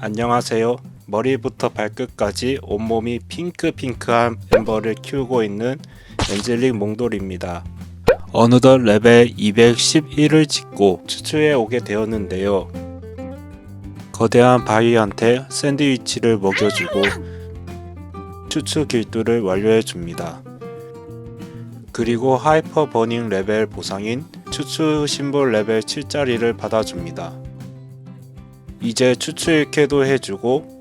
안녕하세요. 머리부터 발끝까지 온몸이 핑크핑크한 엠버를 키우고 있는 엔젤릭 몽돌입니다. 어느덧 레벨 211을 찍고 추추에 오게 되었는데요. 거대한 바위한테 샌드위치를 먹여주고 추추 길두를 완료해 줍니다. 그리고 하이퍼 버닝 레벨 보상인 추추 심볼 레벨 7짜리를 받아줍니다. 이제 추추 1캐도 해주고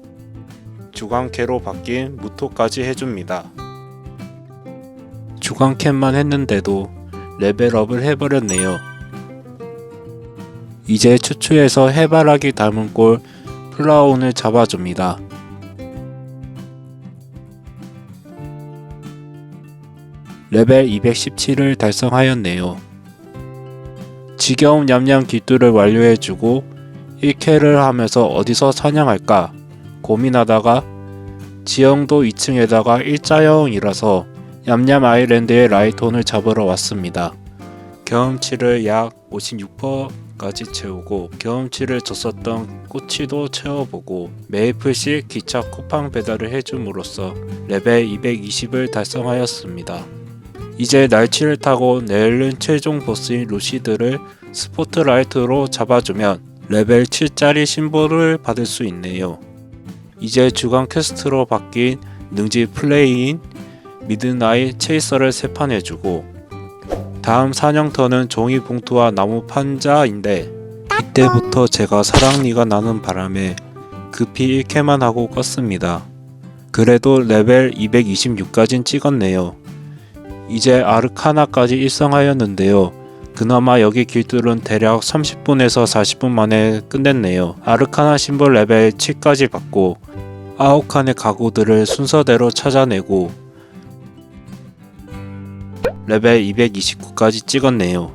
주광캐로 바뀐 무토까지 해줍니다. 주광캐만 했는데도 레벨업을 해버렸네요. 이제 추추에서 해바라기 닮은 꼴 플라온을 잡아줍니다. 레벨 217을 달성하였네요. 지겨운 냠냠 기뚜를 완료해주고 1캐를 하면서 어디서 사냥할까 고민하다가 지형도 2층에다가 일자형이라서 냠냠 아일랜드의 라이톤을 잡으러 왔습니다. 경험치를 약 56%까지 채우고 경험치를 줬었던 꼬치도 채워보고 메이플씩 기차 쿠팡 배달을 해줌으로써 레벨 220을 달성하였습니다. 이제 날치를 타고 내일은 최종 보스인 루시드를 스포트라이트로 잡아주면 레벨 7짜리 심볼을 받을 수 있네요. 이제 주간 퀘스트로 바뀐 능지 플레이인 미드나잇 체이서를 세판해주고 다음 사냥터는 종이 봉투와 나무 판자인데 이때부터 제가 사랑니가 나는 바람에 급히 1캐만 하고 껐습니다. 그래도 레벨 226까진 찍었네요. 이제 아르카나까지 일성하였는데요. 그나마 여기 길들은 대략 30분에서 40분 만에 끝냈네요. 아르카나 심볼 레벨 7까지 받고 아홉 칸의 가구들을 순서대로 찾아내고 레벨 229까지 찍었네요.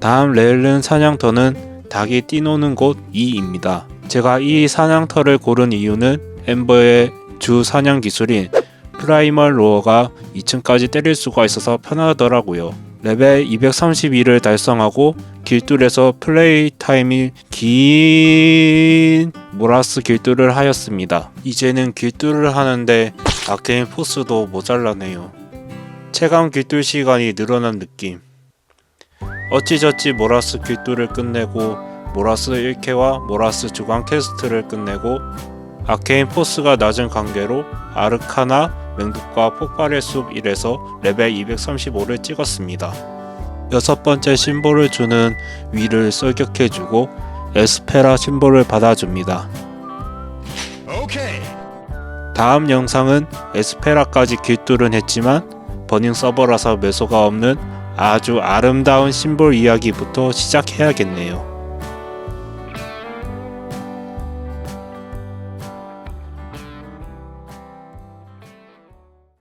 다음 레일른 사냥터는 닭이 뛰노는 곳 2입니다. 제가 이 사냥터를 고른 이유는 엠버의 주 사냥 기술인 프라이멀 로어가 2층까지 때릴 수가 있어서 편하더라고요. 레벨 232를 달성하고 길들에서 플레이 타임이 긴 모라스 길들을 하였습니다. 이제는 길들을 하는데 아케인 포스도 모자라네요. 체감 길들 시간이 늘어난 느낌. 어찌저찌 모라스 길들을 끝내고 모라스 1캐와 모라스 주간 퀘스트를 끝내고 아케인 포스가 낮은 관계로 아르카나 맹독과 폭발의 숲 1에서 레벨 235를 찍었습니다. 여섯 번째 심볼을 주는 위를 썰격해주고 에스페라 심볼을 받아줍니다. 다음 영상은 에스페라까지 길뚫은 했지만 버닝 서버라서 매소가 없는 아주 아름다운 심볼 이야기부터 시작해야겠네요.